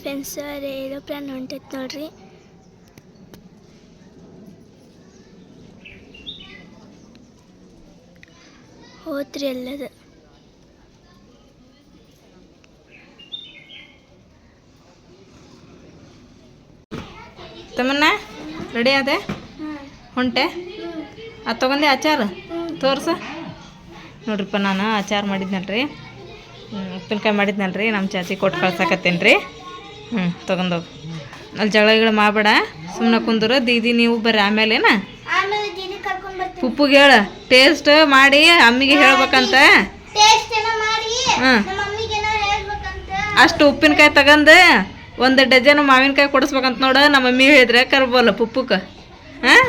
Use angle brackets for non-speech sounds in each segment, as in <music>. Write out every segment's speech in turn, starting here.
Friends ಏರೋಪ್ಲಾನ್ ಹೊಂಟೈತೆ ನೋಡ್ರಿ. ಹೋತ್ರಿ ಎಲ್ಲದ. ತಮ್ಮನ್ನ ರೆಡಿ ಆದೆ? ಹೊಂಟೆ? ಅದು ತೊಗೊಂಡೆ ಆಚಾರ. ತೋರ್ಸ. ನೋಡ್ರಿಪ್ಪ ನಾನು ಆಚಾರ ಮಾಡಿದ್ನಲ್ರಿ. ಉಪ್ಪಿನಕಾಯಿ ಮಾಡಿದ್ನಲ್ರಿ ನಮ್ಮ ಚಾಚಿ ಕೊಟ್ಟು ಕಳ್ಸಕತ್ತೇನೆ ರೀ. ಹ್ಞೂ ತೊಗೊಂಡೋಗಿ. ಅಲ್ಲಿ ಜಗಳ ಗಿಗಳ ಮಾಡಬೇಡ. ಸುಮ್ಮನೆ ಕುಂದ್ರು ದೀದಿ ನೀವು ಬರ್ರಿ ಆಮೇಲೆನ? ಉಪ್ಪುಗೆ ಹೇಳ. ಟೇಸ್ಟ್ ಮಾಡಿ ಅಮ್ಮಿಗೆ ಹೇಳ್ಬೇಕಂತ. ಹ್ಞೂ ಅಷ್ಟು ಉಪ್ಪಿನಕಾಯಿ ತಗೊಂಡು ಒಂದು ಡಜನ್ ಮಾವಿನಕಾಯಿ ಕೊಡಿಸ್ಬೇಕಂತ ನೋಡ ನಮ್ಮ ಮಮ್ಮಿ ಹೇಳಿದ್ರೆ ಕರ್ಬೋಲ್ಲ ಪುಪ್ಪಕ್ಕೆ ಹಾಂ?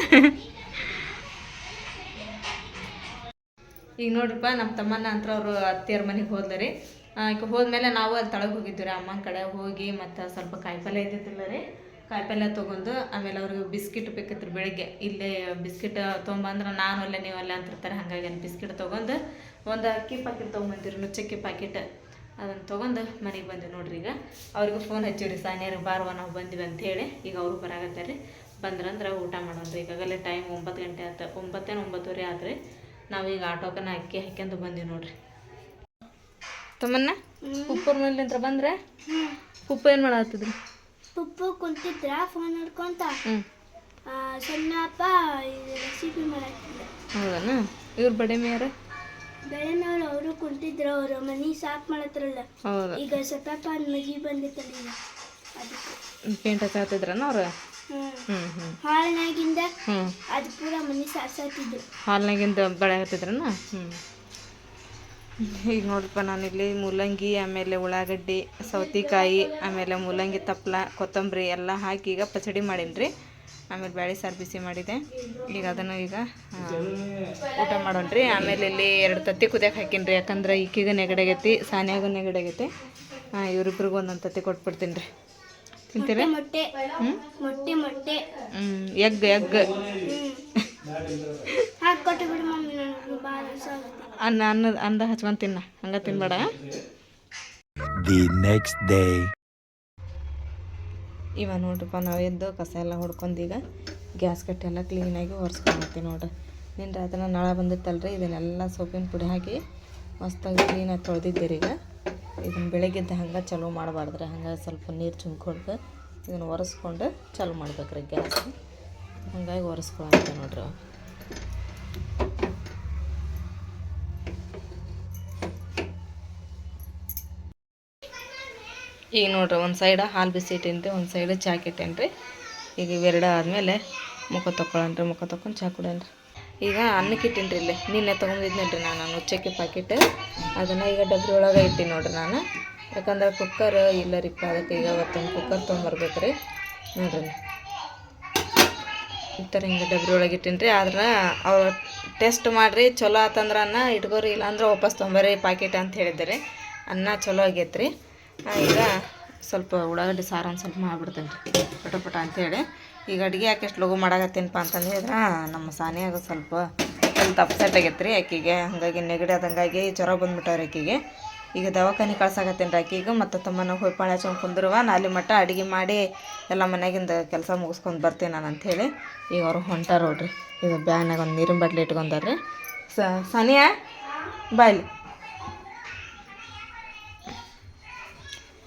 ಈಗ ನೋಡ್ರಿಪ್ಪ ನಮ್ಮ ತಮ್ಮನ ಅಂತ ಅವರು ಅತ್ತಿಯರ ಮನೆಗೆ ಹೋದ್ಲರಿ ಈಗ ಹೋದ್ಮೇಲೆ ನಾವು ಅಲ್ಲಿ ತಳಗೆ ಹೋಗಿದ್ವಿ ರೀ, ಅಮ್ಮನ ಕಡೆ ಹೋಗಿ ಮತ್ತು ಸ್ವಲ್ಪ ಕಾಯಿಪಲ್ಯ ಇದ್ದಿದ್ದಿಲ್ಲ ರೀ. ಕಾಯಿಪಲ್ಯ ತೊಗೊಂಡು ಆಮೇಲೆ ಅವ್ರಿಗೆ ಬಿಸ್ಕಿಟ್ ಬೇಕಿತ್ತು ಬೆಳಿಗ್ಗೆ. ಇಲ್ಲೇ ಬಿಸ್ಕಿಟ್ ತೊಗೊಂಬಂದ್ರೆ ನಾನು ಅಲ್ಲೇ, ನೀವು ಅಲ್ಲೇ ಅಂತಿರ್ತಾರೆ, ಹಾಗಾಗಿ ಅಲ್ಲಿ ಬಿಸ್ಕಿಟ್ ತೊಗೊಂಡು ಒಂದು ಅಕ್ಕಿ ಪಾಕಿಟ್ ತೊಗೊಂಬಂದಿರಿ ನುಚ್ಚಕ್ಕಿ ಪಾಕಿಟ್ ಅದನ್ನು ತೊಗೊಂಡು ಮನೆಗೆ ಬಂದೆ ನೋಡ್ರಿ ಈಗ. ಅವ್ರಿಗೂ ಫೋನ್ ಹಚ್ಚಿವ್ರಿ ಸಾನಿಯರ್ ಬಾರವ ನಾವು ಬಂದಿವಿ ಅಂತ ಹೇಳಿ. ಈಗ ಅವರು ಬರಾಕತ್ತಾರೆ ಬಂದ್ರಂದ್ರೆ ಊಟ ಮಾಡೋಣ್ರಿ, ಈಗಾಗಲೇ ಟೈಮ್ ಒಂಬತ್ತು ಗಂಟೆ ಆಯ್ತು ಒಂಬತ್ತೇನು ಒಂಬತ್ತುವರೆ ಆದರೆ ನಾವೀಗ ಆಟೋಕನ ಅಕ್ಕಿ ಹಾಕ್ಯಂದು ಬಂದೀವಿ ನೋಡ್ರಿ. ತಮ್ಮನ್ನ? ಉಪ್ಪರ ಮೇಲಿಂತ್ರ ಬಂದ್ರೆ ಉಪ್ಪು ಏನು ಮಾಡತ್ತಿದ್ರು ಉಪ್ಪು ಕುಂತಿದ್ರ ಫೋನ್ ಆ, ಸಣ್ಣಪ್ಪ ರೆಸಿಪಿ ಮಾಡತ್ತಿದ್ದ ಹೌದನ? ಇವ್ರ ಬಡೆ ಮೇಯರ ಬೆಳೆನವ್ರು ಅವರು ಕುಂತಿದ್ರು ಅವರು ಮನಿ ಸಾಫ್ ಮಾಡತ್ರಲ್ಲ ಹೌದು. ಈಗ ಸತಪ ಮಗಿ ಬಂದಿತ್ತಲ್ಲ ಪೇಂಟ್ ಹಚ್ಚಾತಿದ್ರನ ಅವ್ರು? ಹಾಲ್ನಾಗಿಂದ ಅದು ಪೂರ ಮನಿ ಸಾರ್ಸಾತಿದ್ರು ಹಾಲ್ನಾಗಿಂದ ಬಳೆ ಹತ್ತಿದ್ರನ ಹ್ಞೂ ಈಗ ನೋಡ್ರಪ್ಪ ನಾನಿಲ್ಲಿ ಮೂಲಂಗಿ ಆಮೇಲೆ ಉಳ್ಳಾಗಡ್ಡಿ ಸೌತೆಕಾಯಿ ಆಮೇಲೆ ಮೂಲಂಗಿ ತಪ್ಪಲ ಕೊತ್ತಂಬರಿ ಎಲ್ಲ ಹಾಕಿ ಈಗ ಪಚಡಿ ಮಾಡೀನಿ ರೀ ಆಮೇಲೆ ಬ್ಯಾಳೆ ಸಾರು ಬಿಸಿ ಮಾಡಿದೆ. ಈಗ ಅದನ್ನು ಈಗ ಊಟ ಮಾಡೋಣ ರೀ ಆಮೇಲೆ ಇಲ್ಲಿ ಎರಡು ತತ್ತಿ ಕುದಿಯಕ್ಕೆ ಹಾಕೀನಿ ರೀ ಯಾಕಂದ್ರೆ ಈಕಿಗೆ ನೆಗಡಾಗೈತಿ ಸಾನ್ಯಾಗ ನೆಗಡಾಗೈತಿ. ಇವ್ರಿಬ್ರಿಗೂ ಒಂದೊಂದು ತತ್ತಿ ಕೊಟ್ಬಿಡ್ತೀನಿ ರೀ ತಿಂತೀರಿ ಹ್ಞೂ ಎಗ್ ಎಗ್. ಅನ್ನ ಅನ್ನ ಅಂದ ಹಚ್ಕೊಂಡು ತಿನ್ನ. ಹಂಗೆ ತಿನ್ಬೇಡ. ದಿ ನೆಕ್ಸ್ಟ್ ಡೇ ಇವ ನೋಡ್ರಪ್ಪ ನಾವು ಎದ್ದು ಕಸ ಎಲ್ಲ ಹೊಡ್ಕೊಂಡು ಈಗ ಗ್ಯಾಸ್ ಕಟ್ಟೆ ಎಲ್ಲ ಕ್ಲೀನಾಗಿ ಒರೆಸ್ಕೊಂಡ್ಬರ್ತೀವಿ ನೋಡ್ರಿ. ನಿನ್ನ ರಾತ್ರಿ ನಳ ಬಂದಿತ್ತಲ್ರಿ ಇದನ್ನೆಲ್ಲ ಸೋಪಿನ ಪುಡಿ ಹಾಕಿ ಮಸ್ತಾಗಿ ಕ್ಲೀನಾಗಿ ತೊಳೆದಿದ್ದೀರಿ ಈಗ. ಇದನ್ನು ಬೆಳಗ್ಗೆದ್ದು ಹಂಗೆ ಚಲೋ ಮಾಡಬಾರ್ದ್ರಿ. ಹಂಗೆ ಸ್ವಲ್ಪ ನೀರು ಚುಮ್ಕೊಂಡು ಇದನ್ನು ಒರೆಸ್ಕೊಂಡು ಚಲೋ ಮಾಡ್ಬೇಕ್ರಿ ಗ್ಯಾಸ್. ಹಂಗಾಗಿ ಒರೆಸ್ಕೊಳಂತ ನೋಡ್ರಿ ಈಗ ನೋಡ್ರಿ, ಒಂದು ಸೈಡ ಹಾಲು ಬಿಸಿ ಇಟ್ಟೇನ್ರಿ ಒಂದು ಸೈಡ್ ಚಾ ಕೆಟ್ಟೇನ್ರಿ ಈಗ ಇವೆರಡು ಆದಮೇಲೆ ಮುಖ ತೊಗೊಳನ್ರಿ ಮುಖ ತೊಗೊಂಡು ಚಾ ಕುಡೇನ್ರಿ ಈಗ ಅನ್ನಕ್ಕೆ ಇಟ್ಟೇನ್ರಿ ಇಲ್ಲಿ. ನಿನ್ನೆ ತೊಗೊಂಡಿದ್ನಲ್ರಿ ನಾನು, ನುಚ್ಚಕ್ಕೆ ಪ್ಯಾಕೆಟ್ ಅದನ್ನು ಈಗ ಡಬ್ರಿ ಒಳಗೆ ಇಟ್ಟೀನಿ ನೋಡ್ರಿ ನಾನು. ಯಾಕಂದ್ರೆ ಕುಕ್ಕರ್ ಇಲ್ಲ ರೀಪ್ಪ ಅದಕ್ಕೆ ಈಗ ಅವತ್ತೊಂದು ಕುಕ್ಕರ್ ತೊಗೊಂಬರ್ಬೇಕ್ರಿ ನೋಡ್ರಿ ಈ ಥರ ಹಿಂಗೆ ಡಬ್ರಿ ಒಳಗೆ ಇಟ್ಟೇನ್ರಿ. ಆದ್ರೆ ಅವ್ರು ಟೆಸ್ಟ್ ಮಾಡಿರಿ, ಚಲೋ ಆತಂದ್ರನ್ನ ಇಟ್ಕೋರಿ, ಇಲ್ಲಾಂದ್ರೆ ವಾಪಸ್ ತೊಂಬರ್ರಿ ಪ್ಯಾಕೆಟ್ ಅಂತ ಹೇಳಿದ್ದಾರೆ. ಅನ್ನ ಚಲೋ ಆಗೈತ್ರಿ. ಈಗ ಸ್ವಲ್ಪ ಉಳ್ಳಾಗಡ್ಡಿ, ಸಾರು ಸ್ವಲ್ಪ ಮಾಡಿಬಿಡ್ತೇನೆ ರೀ. ಪಟ ಪಟ ಅಂತೇಳಿ. ಈಗ ಅಡುಗೆ ಯಾಕೆ ಎಷ್ಟು ಲಘು ಮಾಡಾಕತ್ತೀನಪ್ಪ ಅಂತಂದು ಹೇಳಿದ್ರೆ, ನಮ್ಮ ಸಾನಿಯಾಗ ಸ್ವಲ್ಪ ಸ್ವಲ್ಪ ಅಪ್ಸೆಟ್ ಆಗೈತೆ ರೀ ಆಕೆಗೆ ಹಾಗಾಗಿ ನೆಗಡಿ ಆದಂಗಾಗಿ ಜ್ವರ ಬಂದ್ಬಿಟ್ಟವ್ರಿ ಆಕೆಗೆ ಈಗ ದವಾಖಾನೆ ಕಳ್ಸಾಕತ್ತೇನೆ ರೀ ಆಕೆಗೆ ಮತ್ತು ತಮ್ಮನ ಹೋಯ್ ಪಾಳೆ ಹಚ್ಕೊಂಡು ಕುಂದಿರುವ, ನಾಲಿ ಮಟ್ಟ ಅಡುಗೆ ಮಾಡಿ ಎಲ್ಲ ಮನೆಯಾಗಿಂದ ಕೆಲಸ ಮುಗಿಸ್ಕೊಂಡು ಬರ್ತೀನಿ ನಾನು ಅಂಥೇಳಿ ಈಗ ಅವ್ರು ಹೊಂಟಾರ ನೋಡ್ರಿ. ಈಗ ಬ್ಯಾಗ್ನಾಗ ಒಂದು ನೀರಿನ ಬಾಟ್ಲಿ ಇಟ್ಕೊಂಡಾರ್ರಿ. ಸಾನಿಯಾ ಬಾಯ್ಲಿ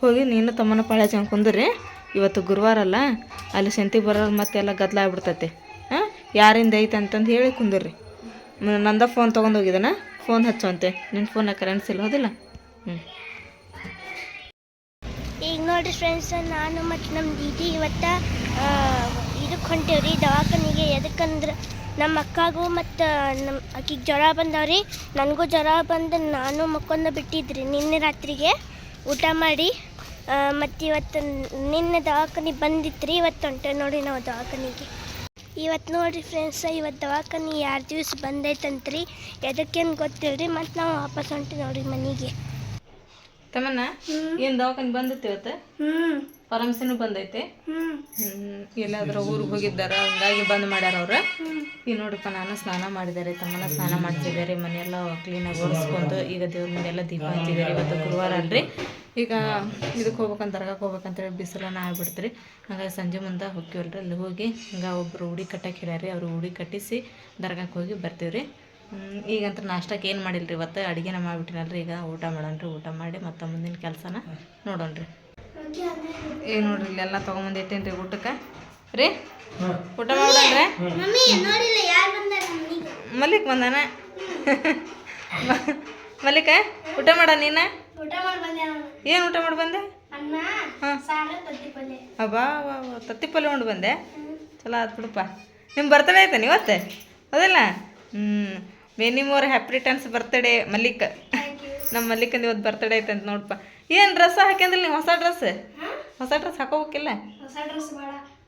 ಹೋಗಿ ನೀನು ತಮ್ಮನ ಪಾಳೆ ಕುಂದ್ರಿ. ಇವತ್ತು ಗುರುವಾರ ಅಲ್ಲ, ಅಲ್ಲಿ ಸಂತಿ ಬರೋರು ಮತ್ತೆಲ್ಲ ಗದ್ದಲ ಆಗ್ಬಿಡ್ತೈತಿ. ಹಾಂ? ಯಾರಿಂದ ಐತೆ ಅಂತಂದು ಹೇಳಿ ಕುಂದ್ರಿ. ನಂದ ಫೋನ್ ತೊಗೊಂಡು ಹೋಗಿದ್ದಾನ ಫೋನ್ ಹಚ್ಚುವಂತೆ. ನಿನ್ನ ಫೋನ್ ಕರೆನ್ಸ್ ಇಲ್ಲ ಹೋದಿಲ್ಲ? ಹ್ಞೂ ಈಗ ನೋಡ್ರಿ ಫ್ರೆಂಡ್ಸ್ ನಾನು ಮತ್ತು ನಮ್ಮ ದೀದಿ ಇವತ್ತು ಇದಕ್ಕೆ ಹೊಂಟೇವ್ರಿ, ದವಾಖಾನಿಗೆ. ಎದಕ್ಕಂದ್ರೆ ನಮ್ಮ ಅಕ್ಕಾಗೂ ಮತ್ತು ನಮ್ಮ ಅಕ್ಕಿಗೆ ಜ್ವರ ಬಂದವ್ರಿ. ನನಗೂ ಜ್ವರ ಬಂದು ನಾನು ಮಕ್ಕೊಂದು ಬಿಟ್ಟಿದ್ರಿ. ನಿನ್ನೆ ರಾತ್ರಿಗೆ ಊಟ ಮಾಡಿ. ಮತ್ತು ಇವತ್ತು ನಿನ್ನೆ ದವಾಖಾನೆ ಬಂದಿತ್ತು ರೀ ಇವತ್ತು ಹೊಂಟೆ ನೋಡಿ ನಾವು ದವಾಖಾನಿಗೆ. ಇವತ್ತು ನೋಡ್ರಿ ಫ್ರೆಂಡ್ಸ್ ಇವತ್ತು ದವಾಖಾನೆ ಎರಡು ದಿವಸ ಬಂದೈತಂತ್ರಿ. ಎದಕ್ಕೇನು ರೀ ಮತ್ತು ನಾವು ವಾಪಸ್ ಹೊಂಟೆ ನೋಡಿ ಮನೆಗೆ. ತಮ್ಮನ್ನ ಏನು ದವಾಖಾನೆ ಬಂದಿತ್ತು ಇವತ್ತು? ಹ್ಞೂ ಪರಮಸಿನೂ ಬಂದೈತೆ? ಎಲ್ಲಾದ್ರೂ ಊರಿಗೆ ಹೋಗಿದ್ದಾರ ಹಂಗಾಗಿ ಬಂದ್ ಮಾಡ್ಯಾರ ಅವ್ರ? ಈಗ ನೋಡಪ್ಪ ನಾನು ಸ್ನಾನ ಮಾಡಿದ್ದಾರೆ ತಮ್ಮನ ಸ್ನಾನ ಮಾಡ್ತಿದ್ದಾರೆ ಮನೆಯೆಲ್ಲ ಕ್ಲೀನಾಗಿ ಒರೆಸ್ಕೊಂಡು ಈಗ ದೇವ್ರ ಮನೆಯೆಲ್ಲ ದೀಪ ಹಚ್ಚಿದ್ದಾರೆ ಇವತ್ತು ಗುರುವಾರ ಅಲ್ರಿ. ಈಗ ಇದಕ್ಕೆ ಹೋಗ್ಬೇಕಂತ ದರ್ಗಾಕ್ಕೆ ಹೋಗ್ಬೇಕಂತೇಳಿ ಬಿಸಿಲನ್ನ ಆಗ್ಬಿಡ್ತ್ರಿ. ಹಾಗಾಗಿ ಸಂಜೆ ಮುಂದೆ ಹೋಗ್ತೀವಲ್ರಿ ಅಲ್ಲಿ ಹೋಗಿ ಹಿಂಗೆ ಒಬ್ಬರು ಉಡಿ ಕಟ್ಟಕ್ಕೆ ಹೇಳ್ಯಾರಿ ಅವರು ಉಡಿ ಕಟ್ಟಿಸಿ ದರ್ಗಾಕ್ಕೆ ಹೋಗಿ ಬರ್ತೀವಿ ರೀ ಈಗಂತ ನಾಷ್ಟಕ್ಕೆ ಏನು ಮಾಡಿಲ್ಲ ರೀ ಇವತ್ತು ಅಡುಗೆನ ಮಾಡಿಬಿಟ್ಟಿನಲ್ರಿ. ಈಗ ಊಟ ಮಾಡೋಣ್ರಿ. ಊಟ ಮಾಡಿ ಮತ್ತೆ ಮುಂದಿನ ಕೆಲಸನ ನೋಡೋಣ್ರಿ. ಏ ನೋಡ್ರಿ ಇಲ್ಲೆಲ್ಲ ತೊಗೊಂಬಂದಿಟ್ಟೇನು ರೀ ಊಟಕ್ಕೆ. ರೀ? ಊಟ ಮಾಡೋಣ್ರಿ? ಮಲ್ಲಿಕ್ ಬಂದಾನ? ಮಲ್ಲಿಕ ಊಟ ಮಾಡ ನಾನು? ಏನು ಊಟ ಮಾಡಿ ಬಂದೆ? ತತ್ತಿ ಪಲ್ಯ. ಅಬ್ಬಾ ವಾ ವಾ, ತತ್ತಿ ಪಲ್ಯ ಉಂಡು ಬಂದೆ. ಚಲೋ ಆಯ್ತು ಬಿಡಪ್ಪ. ನಿಮ್ಮ ಬರ್ತಡೇ ಆಯ್ತಾನೆ ಇವತ್ತು ಹೌದಲ್ಲ? ಹ್ಞೂ many more happy returns birthday Mallik. ನಮ್ಮ ಮಲ್ಲಿಕಂದು ಇವತ್ತು ಐತೆ ಅಂತ ನೋಡಪ್ಪ. ಏನು ಡ್ರೆಸ್ ಹಾಕ್ಯಂದಿಲ್ಲ ನೀವು? ಹೊಸ ಡ್ರೆಸ್ ಹೊಸ ಡ್ರೆಸ್ ಹಾಕೋಬೇಕಿಲ್ಲ?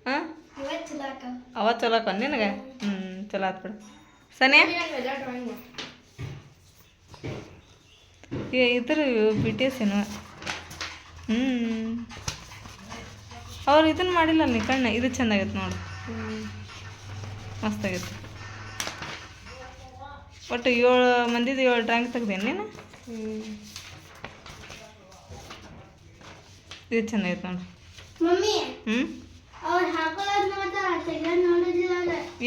ಹಾಂ? ಇವತ್ತು ಚಲೋ ಹಾಕ ಅವ ಚಲೋ ಹಾಕೊ ನಿನಗೆ? ಹ್ಞೂ ಚಲೋ ಆತ್ ಬಿಡು. ಸನಿಯಾ? ಇದ್ರ ಬಿ ಟಿ ಎಸ್ ಏನು. ಹ್ಞೂ ಅವ್ರು ಇದನ್ನು ಮಾಡಿಲ್ಲ ನೀ ಕಣ್ಣ ಇದು ಚೆಂದಾಗೈತೆ ನೋಡು. ಮಸ್ತಾಗೈತೆ. ಒಟ್ಟು ಏಳು ಮಂದಿದು ಏಳು ಡ್ರಾಯಿಂಗ್ ತೆಗ್ದೇನು ನೀನು? ಇದು ಚೆಂದಾಗೈತೆ ನೋಡು. ಹ್ಞೂ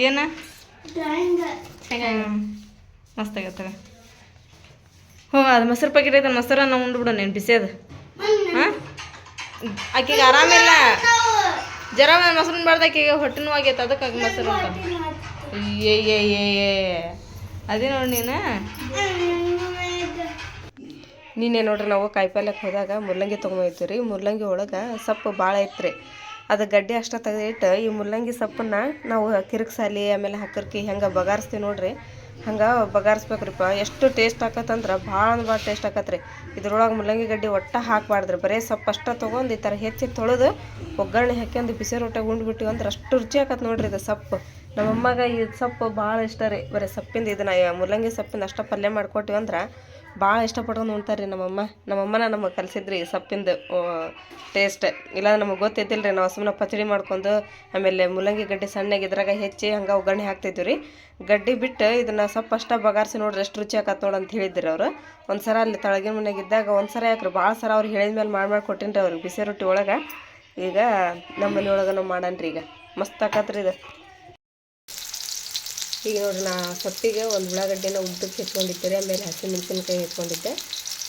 ಏನ? ಮಸ್ತಾಗೈತೆ. ಹ್ಞೂ ಅದು ಮೊಸರು ಪ್ಯಾಕೆಟ್ ಐತೆ ಮೊಸರನ್ನ ಉಂಡ್ಬಿಡು ನೀನು ಬಿಸಿಯದು ಹಾಂ? ಆಕೆಗೆ ಆರಾಮಿಲ್ಲ. ಜರ ಮೊಸರು ಬಾರ್ದು ಆಕೆಗೆ ಹೊಟ್ಟೆ ಆಗೈತೆ, ಅದಕ್ಕೆ ಆಗ ಮೊಸರು ಅಂತ ಏ ಏ ಏ ಅದೇ ನೋಡಿ ನೀನು ನಿನ್ನೆ ನೋಡ್ರಿ ನಾವು ಕಾಯಿಪಲ್ಯಕ್ಕೆ ಹೋದಾಗ ಮುಲ್ಲಂಗಿ ತೊಗೊಂಬೈತೀವಿ ರೀ ಮುಲ್ಲಂಗಿ ಒಳಗೆ ಸೊಪ್ಪು ಭಾಳ ಐತ್ರಿ ಅದು ಗಡ್ಡೆ ಅಷ್ಟ ತೆಗೆದಿಟ್ಟು ಈ ಮುಲ್ಲಂಗಿ ಸೊಪ್ಪನ್ನ ನಾವು ಕಿರಿಕ್ಸಾಲಿ ಆಮೇಲೆ ಹಕ್ಕರ್ಕಿ ಹೆಂಗೆ ಬಗಾರಿಸ್ತೀವಿ ನೋಡ್ರಿ ಹಂಗೆ ಬಗಾರಿಸ್ಬೇಕ್ರಿಪ್ಪ. ಎಷ್ಟು ಟೇಸ್ಟ್ ಆಕತ್ತಂದ್ರೆ ಭಾಳ ಅಂದ್ರೆ ಭಾಳ ಟೇಸ್ಟ್ ಆಕತ್ರಿ. ಇದ್ರೊಳಗೆ ಮುಲ್ಲಂಗಿ ಗಡ್ಡೆ ಒಟ್ಟು ಹಾಕ್ಬಾರ್ದ್ರಿ. ಬರೀ ಸ್ವಲ್ಪ ಅಷ್ಟ ತೊಗೊಂಡು ಈ ಥರ ಹೆಚ್ಚಿ ತೊಳೆದು ಒಗ್ಗರಣೆ ಹಾಕ್ಯಂದು ಬಿಸಿ ರೊಟ್ಟೆ ಉಂಡ್ಬಿಟ್ಟಿವಿ ಅಂದ್ರೆ ಅಷ್ಟು ರುಚಿ ಆಕತ್ತೆ ನೋಡ್ರಿ ಇದು ಸೊಪ್ಪು. ನಮ್ಮಮ್ಮಗೆ ಇದು ಸೊಪ್ಪು ಭಾಳ ಇಷ್ಟ ರೀ. ಬರೀ ಸೊಪ್ಪಿಂದ ಇದನ್ನ ಮುಲ್ಲಂಗಿ ಸೊಪ್ಪಿಂದ ಅಷ್ಟ ಪಲ್ಯ ಮಾಡ್ಕೊಟ್ಟಿವಿ ಅಂದ್ರೆ ಭಾಳ ಇಷ್ಟಪಟ್ಕೊಂಡು ಉಣ್ತಾರೆ ರೀ ನಮ್ಮಮ್ಮ. ನಮ್ಮಮ್ಮನ ನಮಗೆ ಕಲಿಸಿದ್ರಿ ಸೊಪ್ಪಿಂದು ಟೇಸ್ಟ್ ಇಲ್ಲ ನಮಗೆ ಗೊತ್ತಿದ್ದಿಲ್ಲ ರೀ ನಾವು ಸುಮ್ಮನೆ ಪಚಡಿ ಮಾಡ್ಕೊಂಡು, ಆಮೇಲೆ ಮೂಲಂಗಿ ಗಡ್ಡೆ ಸಣ್ಣಗೆ ಇದ್ರಾಗ ಹೆಚ್ಚಿ ಹಂಗೆ ಒಗ್ಗರಣೆ ಹಾಕ್ತಿದ್ವಿ ರೀ ಗಡ್ಡಿ ಬಿಟ್ಟು ಇದನ್ನು ಸೊಪ್ಪು ಅಷ್ಟ ಬಗಾರಿಸಿ ನೋಡ್ರಿ ಎಷ್ಟು ರುಚಿ ಆಕತ್ ನೋಡಿ ಅಂತ ಹೇಳಿದ್ರಿ ಅವರು. ಒಂದು ಸಲ ಅಲ್ಲಿ ತಳಗಿನ ಮನೆಗೆ ಇದ್ದಾಗ ಒಂದು ಸರ ಯಾಕ್ರಿ, ಭಾಳ ಸರ ಅವ್ರು ಹೇಳಿದ ಮೇಲೆ ಮಾಡಿ ಮಾಡಿ ಕೊಟ್ಟಿನಿ ರೀ ಅವ್ರಿಗೆ ಬಿಸಿ ರೊಟ್ಟಿ ಒಳಗೆ. ಈಗ ನಮ್ಮ ಮನೆ ಒಳಗೆ ನಾವು ಮಾಡನ್ರಿ ಈಗ. ಮಸ್ತ್ ಆಕತ್ರಿ ಇದು. ಈಗ ನೋಡ್ರಿ, ನಾ ಸೊಪ್ಪಿಗೆ ಒಂದು ಉಳ್ಳಾಗಡ್ಡೆನ ಉದ್ದಕ್ಕೆ ಹೆಚ್ಕೊಂಡಿದ್ದೆ ರೀ ಆಮೇಲೆ ಹಸಿಮೆಣ್ಸಿನ್ಕಾಯಿ ಹೆಚ್ಕೊಂಡಿದ್ದೆ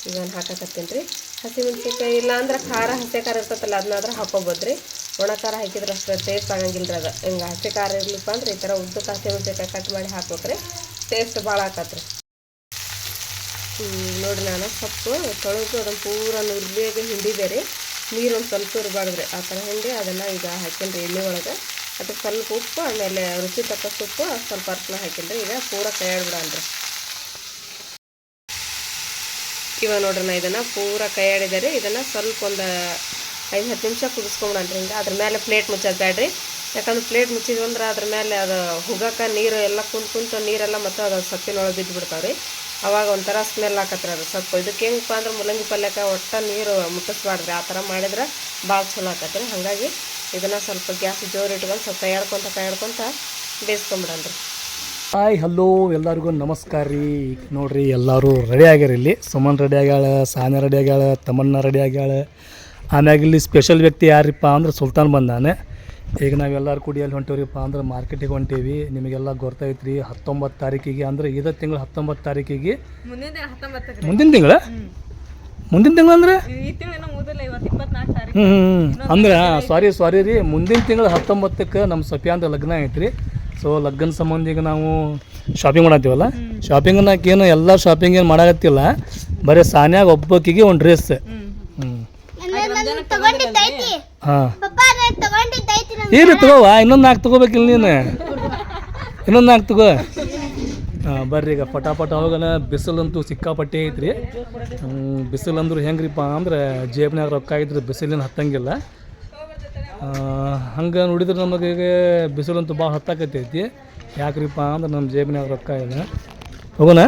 ಈಗ ನಾನು ಹಾಕಕತ್ತೀನಿ ರೀ ಹಸಿಮೆಣ್ಸಿನ್ಕಾಯಿ ಇಲ್ಲ ಅಂದ್ರೆ ಖಾರ, ಹಸಿ ಖಾರ ಇರ್ತೈತಲ್ಲ ಅದನ್ನಾದ್ರೆ ಹಾಕೋಬೋದು ರೀ ಒಣ ಖಾರ ಹಾಕಿದ್ರೆ ಅಷ್ಟು ಟೇಸ್ಟ್ ಆಗಂಗಿಲ್ಲ ರೀ ಅದು. ಹಿಂಗೆ ಹಸಿ ಖಾರ ಇರಲಿಪ್ಪ ಅಂದ್ರೆ ಈ ಥರ ಉದ್ದಕ್ಕೆ ಹಸಿಮೆಣ್ಸಿನ್ಕಾಯಿ ಕಟ್ ಮಾಡಿ ಹಾಕ್ಬೇಕ್ರಿ. ಟೇಸ್ಟ್ ಭಾಳ ಆಕತ್ರಿ. ನೋಡಿರಿ ನಾನು ಸೊಪ್ಪು ತೊಳೆದು ಅದನ್ನು ಪೂರ ನುರ್ಬೇಗ ಹಿಂಡಿದೆ ರೀ. ನೀರು ಒಂದು ಸ್ವಲ್ಪ ಇರಬಾರ್ದು ರೀ ಆ ಥರ ಹಿಂಡಿ ಅದನ್ನು ಈಗ ಹಾಕೀನಿ ಎಣ್ಣೆ ಒಳಗೆ. ಅದಕ್ಕೆ ಸ್ವಲ್ಪ ಉಪ್ಪು, ಆಮೇಲೆ ರುಚಿ ತಕ್ಕಷ್ಟು ಉಪ್ಪು ಸ್ವಲ್ಪ ಅರ್ಶಿನ ಹಾಕಿದ್ರೆ ಈಗ ಪೂರ ಕೈಯಾಡ್ಬಿಡನ್ರಿ ಇವಾಗ ನೋಡ್ರಿ ನಾ ಇದನ್ನು ಪೂರ ಕೈಯಾಡಿದರೆ ಇದನ್ನು ಸ್ವಲ್ಪ ಒಂದು ಐದು ಹತ್ತು ನಿಮಿಷ ಕುದಿಸ್ಕೊಂಬಿಡಲ್ರಿ ಹಿಂಗೆ. ಅದ್ರ ಮೇಲೆ ಪ್ಲೇಟ್ ಮುಚ್ಚೋದು ಬೇಡ್ರಿ ಯಾಕಂದ್ರೆ ಪ್ಲೇಟ್ ಮುಚ್ಚಿದ್ವಿ ಅಂದ್ರೆ ಅದ್ರ ಮೇಲೆ ಅದು ಹುಗಕ್ಕೆ ನೀರು ಎಲ್ಲ ಕುಂತು ಕುಂತು ನೀರೆಲ್ಲ ಮತ್ತು ಅದು ಸೊಪ್ಪಿನೊಳಗೆ ಬಿದ್ದು ಬಿಡ್ತಾವೆ ರೀ. ಅವಾಗ ಒಂಥರ ಸ್ಮೆಲ್ ಆಕತ್ರಿ ಅದು ಸೊಪ್ಪು. ಇದಕ್ಕೆ ಹೆಂಗಪ್ಪ ಅಂದ್ರೆ ಮೂಲಂಗಿ ಪಲ್ಯಕ್ಕೆ ಒಟ್ಟ ನೀರು ಮುಟ್ಟಿಸ್ಬಾರ್ದ್ರಿ ಆ ಥರ ಮಾಡಿದ್ರೆ ಭಾಳ ಚಲೋ ಆಕತ್ರಿ. ಹಾಗಾಗಿ ಇದನ್ನು ಸ್ವಲ್ಪ ಗ್ಯಾಸ್ ಜೋರು ಇಟ್ಕೊಂಡು ಸ್ವಲ್ಪ ಕೈಯಾಡ್ಕೊಂತ ಕೈಯಾಡ್ಕೊಂತ ಬೇಯಿಸ್ಕೊಂಬಿಡನ್ರಿ ಹಾಯ್ ಹಲೋ ಎಲ್ಲರಿಗೂ ನಮಸ್ಕಾರ ರೀ. ಈಗ ನೋಡ್ರಿ ಎಲ್ಲರೂ ರೆಡಿ ಆಗ್ಯಾರ ಇಲ್ಲಿ. ಸುಮನ್ ರೆಡಿ ಆಗ್ಯಾಳ ಸಾನ್ಯ ರೆಡಿ ಆಗ್ಯಾಳ ತಮನ್ನ ರೆಡಿ ಆಗ್ಯಾಳ. ಆಮ್ಯಾಗ ಇಲ್ಲಿ ಸ್ಪೆಷಲ್ ವ್ಯಕ್ತಿ ಯಾರಿಪ್ಪ ಅಂದ್ರೆ ಸುಲ್ತಾನ್ ಬಂದಾನೆ. ಈಗ ನಾವೆಲ್ಲರೂ ಕೂಡಿ ಅಲ್ಲಿ ಹೊಂಟೇವ್ರಿಪ್ಪ ಅಂದ್ರೆ ಮಾರ್ಕೆಟಿಗೆ ಹೊಂಟೇವಿ. ನಿಮಗೆಲ್ಲ ಗೊತ್ತೈತೆ ರೀ ಹತ್ತೊಂಬತ್ತು ತಾರೀಕಿಗೆ ಅಂದ್ರೆ ಇದೇ ತಿಂಗಳು ಹತ್ತೊಂಬತ್ತು ತಾರೀಕಿಗೆ ಮುಂದಿನ ತಿಂಗಳ? ಮುಂದಿನ ತಿಂಗಳು ಅಂದ್ರೆ? ಈ ತಿಂಗಳು ಮುಗಿದಿಲ್ಲ ಇವತ್ತು ಇಪ್ಪತ್ನಾಲ್ಕು ತಾರೀಕು. ಹ್ಞೂ ಹ್ಞೂ ಅಂದ್ರೆ ಸಾರಿ ಸಾರಿ ರೀ. ಮುಂದಿನ ತಿಂಗಳು ಹತ್ತೊಂಬತ್ತಕ್ಕೆ ನಮ್ಮ ಸಫಿಯಾಂದ ಲಗ್ನ ಐತ್ರಿ. ಸೊ ಲಗ್ನ ಸಂಬಂಧ ಈಗ ನಾವು ಶಾಪಿಂಗ್ ಮಾಡತ್ತೀವಲ್ಲ? ಶಾಪಿಂಗ್ ಏನು ಎಲ್ಲ ಶಾಪಿಂಗ್ ಏನು ಮಾಡಾಕತ್ತಿಲ್ಲ. ಬರೀ ಸಾನ್ಯಾಗ ಒಬ್ಬಕ್ಕಿಗೆ ಒಂದು ಡ್ರೆಸ್ ಹಾಂ. ಏನು ತಗೋವ ಇನ್ನೊಂದು ನಾಲ್ಕು ತಗೋಬೇಕಿಲ್ಲ ನೀನು. <laughs> ಇನ್ನೊಂದು ನಾಲ್ಕು ತಗೋ. ಬರ್ರಿ ಈಗ ಪಟಾಪಟ ಹೋಗಲ್ಲ ಬಿಸಿಲಂತೂ ಸಿಕ್ಕಾಪಟ್ಟೆ ಐತ್ರಿ. ಬಿಸಿಲಂದ್ರೆ ಹೆಂಗ್ರಿಪ್ಪ ಅಂದ್ರೆ ಜೇಬ್ನಾಗ ರೊಕ್ಕ ಇದ್ರೆ ಬಿಸಿಲಿನ ಹತ್ತಂಗಿಲ್ಲ. ಹಂಗೆ ನೋಡಿದ್ರೆ ನಮಗೆ ಬಿಸಿಲಂತೂ ಭಾಳ ಹತ್ತಾಕತ್ತೈತಿ. ಯಾಕ್ರಿಪ್ಪ ಅಂದ್ರೆ ನಮ್ಮ ಜೇಬಿನಾಗ ರೊಕ್ಕ ಇಲ್ಲ. ಹೋಗೋಣ.